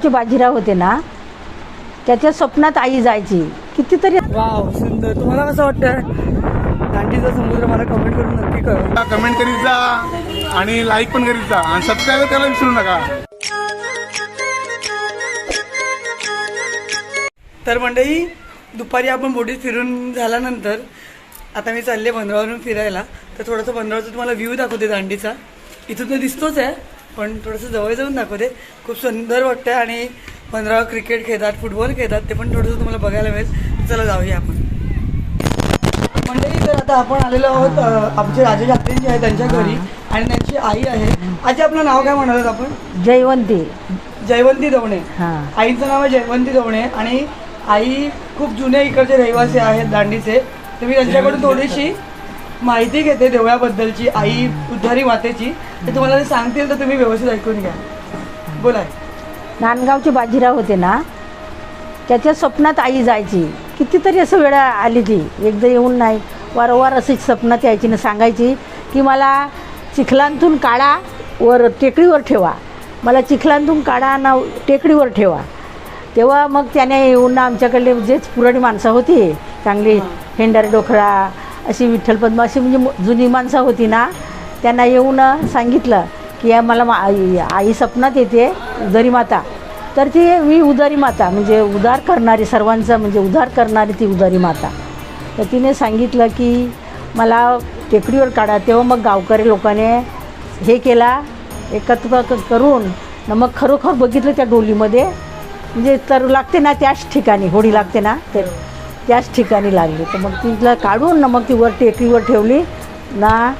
नांदगावचे बाजीराव होते ना त्याच्या स्वप्नात आई जायची. कितीतरी वाव सुंदर. तुम्हाला कसं वाटतं? दांडीचा समुद्र मला कमेंट करून नक्की कळवा. कमेंट करीत जा आणि लाईक पण करीत जा आणि सबस्क्राईब करायला विसरू नका. तर मंडळी दुपारी आपण बोटीत फिरून झाल्यानंतर आता मी चालले बंदरावरून फिरायला. तर थोडंसं बंदरावरचा तुम्हाला व्ह्यू दाखवते दांडीचा इथून तर दिसतोच आहे पण थोडंसं जवळ जाऊन दाखवते खूप सुंदर वाटतं आणि बंदरावर क्रिकेट खेळतात फुटबॉल खेळतात ते पण थोडंसं तुम्हाला बघायला मिळेल. चला जाऊया आपण. मंडळी तर आता आपण आलेलो आहोत आमचे राजे जात्रे जे आहे त्यांच्या घरी आणि त्यांची आई आहे. आजी आपलं नाव काय म्हणालात आपण? जयवंती. जयवंती दवणे. आईचं नाव आहे जयवंती दवणे आणि आई खूप जुने इकडचे रहिवासी आहेत दांडीचे. तर मी त्यांच्याकडून थोडीशी माहिती घेते देवळाबद्दलची आई उद्धारी मातेची. ते तुम्हाला सांगतील तर तुम्ही व्यवस्थित ऐकून घ्या. बोला. नांदगावचे बाजीराव होते ना त्याच्या स्वप्नात आई जायची. कितीतरी असं वेळा आली ती. एकदा येऊन नाही वारंवार अशी स्वप्नात यायची ना सांगायची की मला चिखलांतून काढा वर टेकडीवर ठेवा. मला चिखलांतून काढा ना टेकडीवर ठेवा. तेव्हा मग त्याने येऊन ना आमच्याकडले जेच पुराणी माणसं होती चांगली हेंडार डोखरा अशी विठ्ठल पद्मा अशी म्हणजे जुनी माणसं होती ना त्यांना येऊन सांगितलं की या मला मा- आई आई स्वप्नात येते उदारी माता. तर ती मी उदारी माता म्हणजे उदार करणारी सर्वांचं म्हणजे उधार करणारी ती उदारी माता. तर तिने सांगितलं की मला टेकडीवर काढा तेव्हा मग गावकरी लोकांनी हे केला एकत्र करून न मग खरोखर बघितलं त्या डोलीमध्ये म्हणजे तर लागते ना त्याच ठिकाणी होडी लागते ना तर त्याच ठिकाणी लागली. तर मग तिला काढून ना मग ती वर टेकडीवर ठेवली ना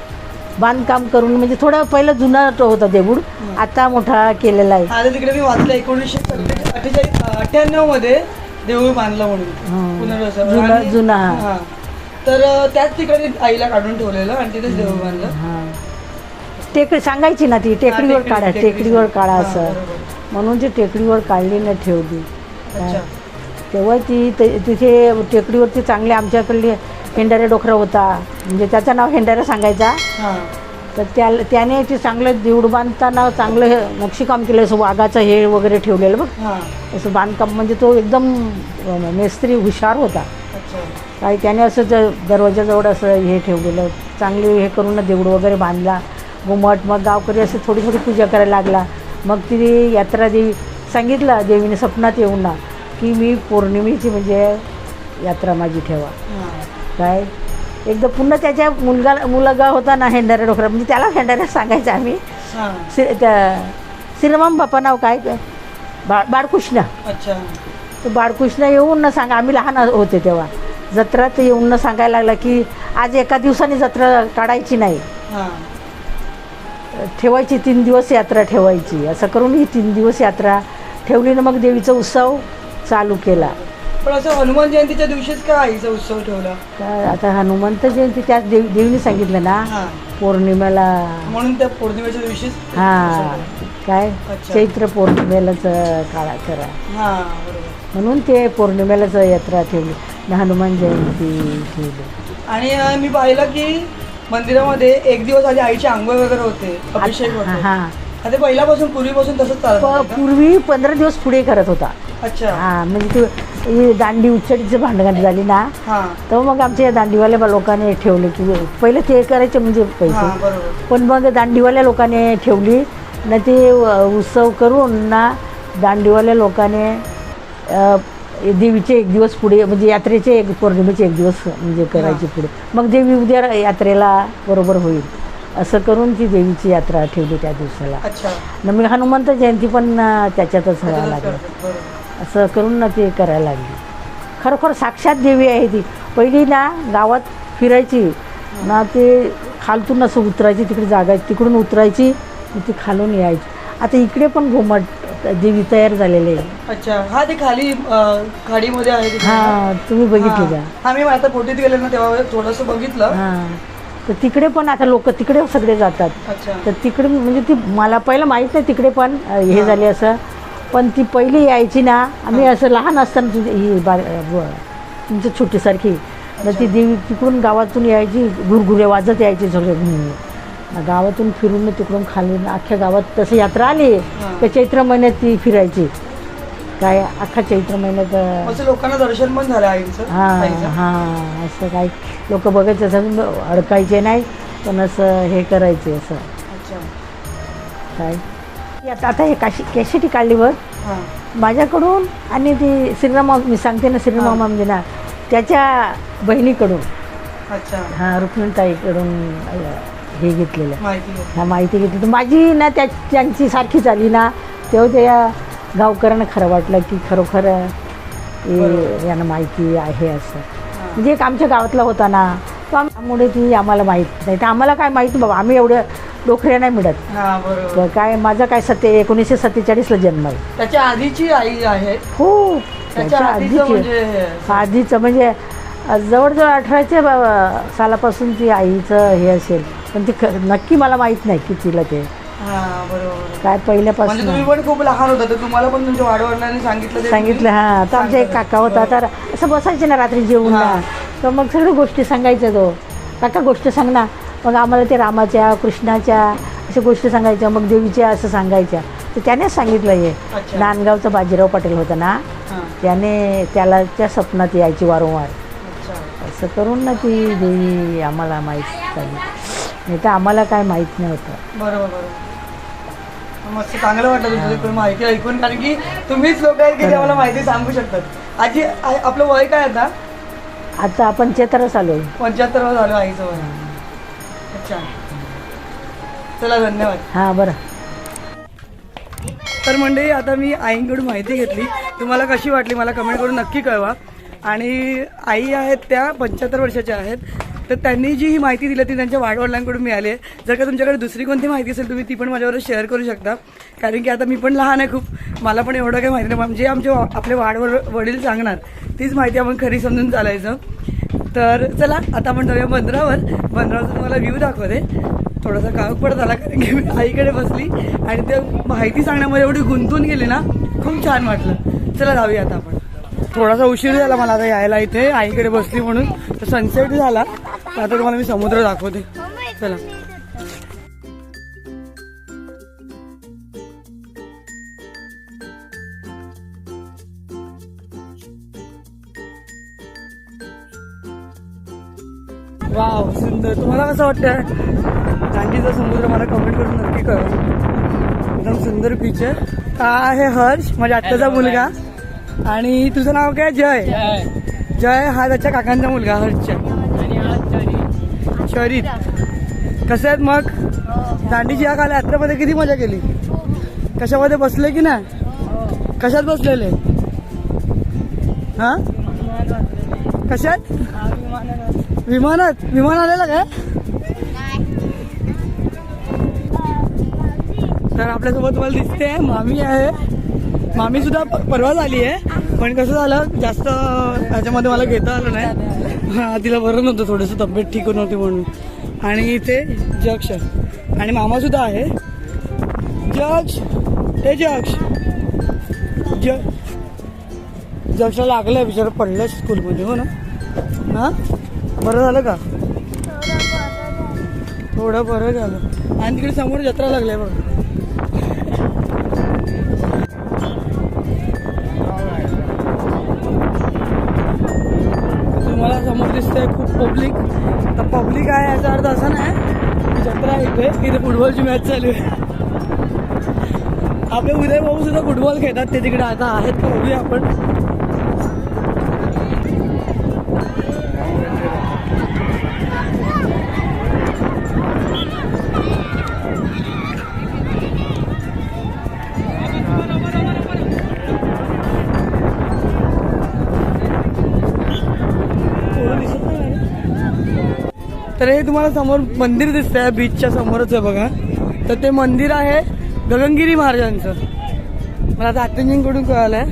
बांधकाम करून म्हणजे थोडं पहिलं जुना तो होता देऊळ. आता मोठा केलेला आहे. आता तिकडे मी वाचलं एकोणीसशे अठ्ठेचाळीस अठ्ठ्याण्णवमध्ये देऊळ बांधलं म्हणून. पुनर्वसन. जुना- आणि- जुना. हां. तर अं, त्याच ठिकाणी आईला काढून ठेवलेलं आणि तिथेच देऊळ बांधलं. हां. टेकडी सांगायची ना ती टेकडीवर टेकडी- काढा टेकडी टेकडीवर काढा हां, असं. बरोबर. म्हणून ती टेकडीवर काढली ना ठेवली. अच्छा. तेव्हा ती ते- तिथे टेकडीवरती चांगले आमच्याकडले हेंडारे डोकरा होता. म्हणजे त्याचं नाव हेंडारे सांगायचा. तर त्या त्याने ते चांगलं देऊळ बांधताना चांगलं हे नक्षीकाम केलं असं वाघाचं हे वगैरे ठेवलेलं बघ. असं बांधकाम म्हणजे तो एकदम मेस्त्री हुशार होता. काही त्याने असं ज दरवाजाजवळ असं हे ठेवलेलं चांगली हे करून देऊळ वगैरे बांधला. घुमट मग गावकरी असं थोडी थोडी पूजा करायला लागला. मग ती यात्रा देवी सांगितलं देवीने स्वप्नात येऊन ना की मी पौर्णिमेची म्हणजे यात्रा माझी ठेवा. काय? एकदा पुन्हा त्याच्या मुलगा मुलगा होता ना हेंडारे डोकरा म्हणजे त्याला हेंडारे सांगायचं आम्ही. श्री त्या श्रीराम बाप्पा नाव काय? बा बाळकृष्ण. अच्छा. बाळकृष्ण येऊन न सांगा आम्ही लहान होते तेव्हा. जत्रात येऊन न सांगायला लागला की आज एका दिवसाने जत्रा काढायची नाही. हां. ठेवायची तीन दिवस यात्रा ठेवायची. असं करून ही तीन दिवस यात्रा ठेवली ना मग देवीचा उत्सव चालू केला. पण असं हनुमान जयंतीच्या दिवशीच का आईचा उत्सव ठेवला? काय आता हनुमंत जयंती त्याच देवी देवीने सांगितलं ना? हां. पौर्णिमेला. म्हणून त्या पौर्णिमेच्या दिवशीच हा. काय? अच्छा. चैत्र पौर्णिमेलाच काळा करा. हां बरोबर. म्हणून ते पौर्णिमेलाच यात्रा ठेवली. न हनुमान जयंती ठेवली. आणि अं, मी पाहिलं की मंदिरामध्ये एक दिवस आधी आईची आंघोळ वगैरे होते अभिषेक हा होते. हा. आता पहिल्यापासून पूर्वीपासून तसंच चालत प- होतं का? पूर्वी पंधरा दिवस पुढे करत होता. अच्छा. हा म्हणजे ते ही दांडी उच्चडीची भांडण झाली ना हां. तर मग आमच्या या दांडीवाल्या लोकांनी ठेवले की पहिले ते करायचे म्हणजे पैसे. पण मग दांडीवाल्या लोकांनी ठेवली ना ते उत्सव करून ना दांडीवाल्या लोकांनी देवीचे एक दिवस पुढे म्हणजे यात्रेचे एक पौर्णिमेचे एक दिवस म्हणजे करायचे पुढे. मग देवी उद्या यात्रेला बरोबर होईल. असं करून ती देवीची यात्रा ठेवली त्या दिवसाला. मग हनुमंत जयंती पण त्याच्यातच व्हायला लागली. असं करून ना ते करायला लागली. खरोखर साक्षात देवी आहे ती. पहिली ना गावात फिरायची ना ते खालतून असं उतरायची तिकडे जागा आहे, तिकडून उतरायची ती खालून यायची. आता इकडे पण घुमट देवी तयार झालेले आहे. अच्छा हा ते खाली खाडीमध्ये आहे. हां तुम्ही बघितली का? मी आता गेले ना तेव्हा थोडंसं बघितलं. हां. तर तिकडे पण आता लोक तिकडे सगळे जातात. तर तिकडे म्हणजे ती मला पहिलं माहीत नाही तिकडे पण हे. झाले असं. पण ती पहिली यायची ना आम्ही असं लहान असताना तुझी ही बा ब- तुमची छोटीसारखी मग ती देवी तिकडून गावातून यायची गुरगुरे वाजत यायची सगळे घुमून. गावातून फिरून मग तिकडून खाली अख्ख्या गावात तसं यात्रा आली. तर चैत्र महिन्यात ती फिरायची. काय अख्खा चैत्र महिन्यात अं, असं लोकांना दर्शन पण झालं आईचं हा आईचं. हा असं काय लोक बघायचं असं अडकायचे नाही पण असं हे करायचे असं. अच्छा. काय? आता आता हे काशी काढली बघ हां. माझ्याकडून आणि ती श्रीराम मी सांगते ना श्रीराम ना त्याच्या बहिणीकडून. अच्छा. हा रुक्मिणताईकडून हे घेतलेलं. ह्या माहिती घेतली. तर माझी ना त्या त्यांची सारखीच आली ना तेव्हा त्या गावकऱ्यांना खरं वाटलं की खरोखर हे यांना माहिती आहे असं. म्हणजे एक आमच्या गावातला होता ना तो त्यामुळे ती आम्हाला माहीत नाही. तर आम्हाला काय माहीत? बाबा आम्ही एवढं डोकऱ्या नाही मिळत. हा बरोबर. काय माझा काय सत्य एकोणीसशे सत्तेचाळीसला जन्म आहे. त्याच्या आधीची आई आहे. हो त्याच्या त्याच्या आधीचं आधीची. म्हणजे आधीचं म्हणजे अ, जवळजवळ अठराच्या ब- सालापासून ती आईचं हे असेल. पण ती ख- नक्की मला माहीत नाही कितीला ते. हा बरोबर. काय म्हणजे पहिल्यापासून तुम्ही पण खूप लहान होता तर तुम्हाला पण तुमच्या वाडवडिलांनी सांगितलं ते सांगितलं हां. तर आमचा एक काका होता तर असं बसायचे ना रात्री जेवून ना तर मग सगळ्या गोष्टी सांगायच्या तो. काका गोष्ट सांग ना. मग आम्हाला ते रामाच्या कृष्णाच्या अशा गोष्टी सांगायच्या मग देवीच्या असं सांगायच्या. तर त्यानेच सांगितलं हे. नांदगावचा बाजीराव पाटील होता ना त्याने त्याला त्या स्वप्नात यायची वारंवार. असं करून ना ती देवी आम्हाला माहीत झाली. नाही तर आम्हाला काय माहीत नव्हतं. बरोबर मस्त चांगलं वाटलं माहिती ऐकून कारण की तुम्हीच लोक आहेत की ते मला माहिती सांगू शकतात. आजी आपलं वय काय आता? आता आपण चेतरच आलो आहे पंच्याहत्तर झालं आईचं वय. अच्छा. चला धन्यवाद. हां बरं. तर मंडळी आता मी आईंकडून माहिती घेतली. तुम्हाला कशी वाटली मला कमेंट करून नक्की कळवा. आणि आई आहेत त्या पंच्याहत्तर वर्षाच्या आहेत. तर त्यांनी जी ही माहिती दिली ती त्यांच्या वाडवडिलांकडून मिळाली. आहे जर का तुमच्याकडे दुसरी कोणती माहिती असेल तुम्ही ती पण माझ्याबरोबर शेअर करू शकता. कारण की आता मी पण लहान आहे खूप. मला पण एवढं काही माहिती नाही. म्हणजे आमचे आपले वाडवड वडील सांगणार. तीच माहिती आपण खरी समजून चालायचं. तर चला आता आपण जाऊया बंदरावर. बंदरावरचा तुम्हाला व्ह्यू दाखवते. थोडासा काळोख पडत आला कारण की मी आईकडे बसली आणि ते माहिती सांगण्यामध्ये एवढी गुंतून गेली ना खूप छान वाटलं. चला जाऊया आता आपण. थोडासा उशीर झाला मला आता यायला इथे आईकडे बसली म्हणून. तर सनसेट झाला. तर आता तुम्हाला मी समुद्र दाखवते. चला. कसं वाटतं दांडीचा समुद्र मला कमेंट करून नक्की कळवा. एकदम सुंदर बीच आहे हा आहे हर्ष? माझ्या आत्याचा मुलगा. आणि तुझं नाव काय? जय. जय. हा त्याच्या काकांचा मुलगा हर्षच्या शरीत कसे आहेत मग? दांडीची या काल यात्रेमध्ये किती मजा केली? कशामध्ये बसले की नाही? कशात बसलेले? हा? कशात? विमानात? विमान आलेलं काय? तर आपल्यासोबत तुम्हाला दिसते मामी आहे. मामी सुद्धा प- परवाच आली आहे. पण कसं झालं जास्त ह्याच्यामध्ये मला घेता आलं नाही. हा तिला बरं नव्हतं. थोडंसं तब्येत ठीक नव्हती म्हणून. आणि इथे जक्ष आणि मामा सुद्धा आहे. जक्ष! हे जक्ष! ज जक्षला लागलं बिचारं. पडलं स्कूलमध्ये हो ना? हां? बरं झालं का? थोडं बरं झालं. आणि तिकडे समोर जत्रा लागली आहे बघ. समोर दिसतंय खूप पब्लिक तर पब्लिक आहे याचा अर्थ असा नाही. जत्रा आहे इथे. तिथे फुटबॉलची मॅच चालू आहे. आपले उदय भाऊ सुद्धा फुटबॉल खेळतात. ते तिकडे आता आहेत का बघूया आपण. तर हे तुम्हाला समोर मंदिर दिसतंय बीचच्या समोरच आहे बघा. तर ते मंदिर आहे गगनगिरी महाराजांचं. मला आता आत्यांजींकडून आहे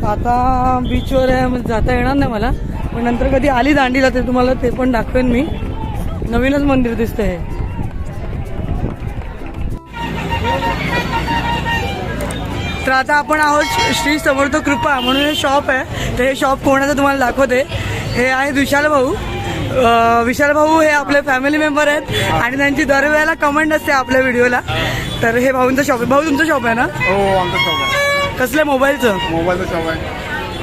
तर आता बीचवर आहे म्हणजे जाता येणार नाही मला. पण नंतर कधी आली दांडीला ते तुम्हाला ते पण दाखवेन मी. नवीनच मंदिर दिसतंय हे. तर आता आपण आहोत श्री समर्थ कृपा म्हणून हे शॉप आहे. तर हे शॉप कोणाचं तुम्हाला दाखवते? हे आहे विशाल भाऊ. विशाल भाऊ हे आपले फॅमिली मेंबर आहेत आणि त्यांची दरवेळेला कमेंट असते आपल्या व्हिडिओला तर हे भाऊंचं शॉप आहे. भाऊ तुमचं शॉप आहे ना? हो आमचं शॉप आहे. कसल्या मोबाईलचं मोबाईलचा शॉप आहे.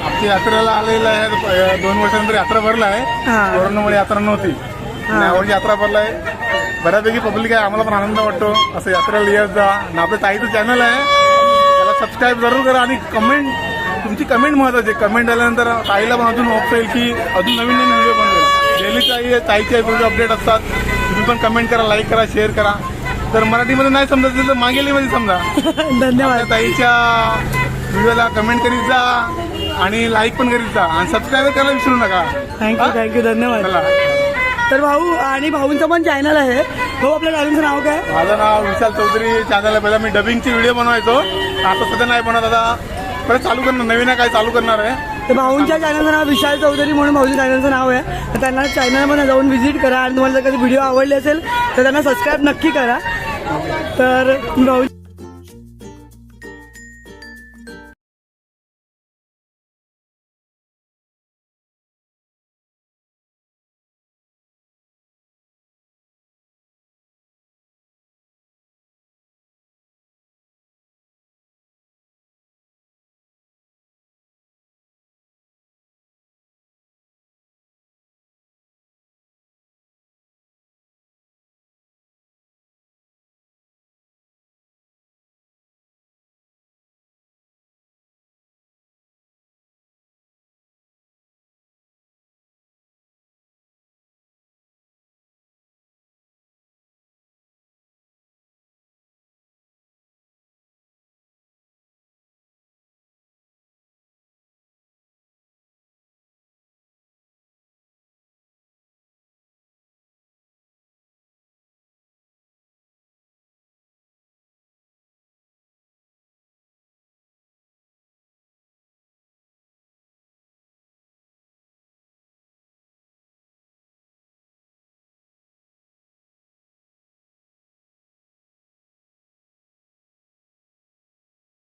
आमची यात्रेला आलेलं आहे. दोन वर्षानंतर यात्रा भरला आहे. हा. कोरोनामुळे यात्रा नव्हती. यावर्षी यात्रा भरला आहे. बऱ्यापैकी पब्लिक आहे. आम्हाला पण आनंद वाटतो. असं यात्रेला येत जा. आणि आपलं ताईचं चॅनल आहे. त्याला सबस्क्राईब जरूर करा आणि कमेंट तुमची कमेंट महत्वाची कमेंट आल्यानंतर ताईला पण अजून होप येईल की अजून नवीन नवीन व्हिडिओ बनवेल. ताई ताईचे व्हिडिओ अपडेट असतात. तुम्ही पण कमेंट करा लाईक करा शेअर करा. तर मराठीमध्ये नाही समजत तर मागेलीमध्ये समजा. धन्यवाद. ताईच्या व्हिडिओला कमेंट करीत जा आणि लाईक पण करीत जा. आणि सबस्क्राईब करायला विसरू नका. थँक्यू थँक्यू धन्यवाद. चला. तर भाऊ आणि भाऊंचं पण चॅनल आहे. भाऊ आपल्या चॅनलचं नाव काय? माझं नाव विशाल चौधरी. चॅनल आहे. पहिला मी डबिंगची व्हिडिओ बनवायचो. आता सध्या नाही बनवत आता. परत चालू करणार. नवीन काय चालू करणार आहे. तर भाऊंच्या चॅनलचं नाव विशाल चौधरी म्हणून भाऊच्या चॅनलचं नाव आहे. तर त्यांना चॅनलमध्ये जाऊन व्हिजिट करा. आणि तुम्हाला जर कधी व्हिडिओ आवडले असेल तर त्यांना सबस्क्राईब नक्की करा. तर भाऊ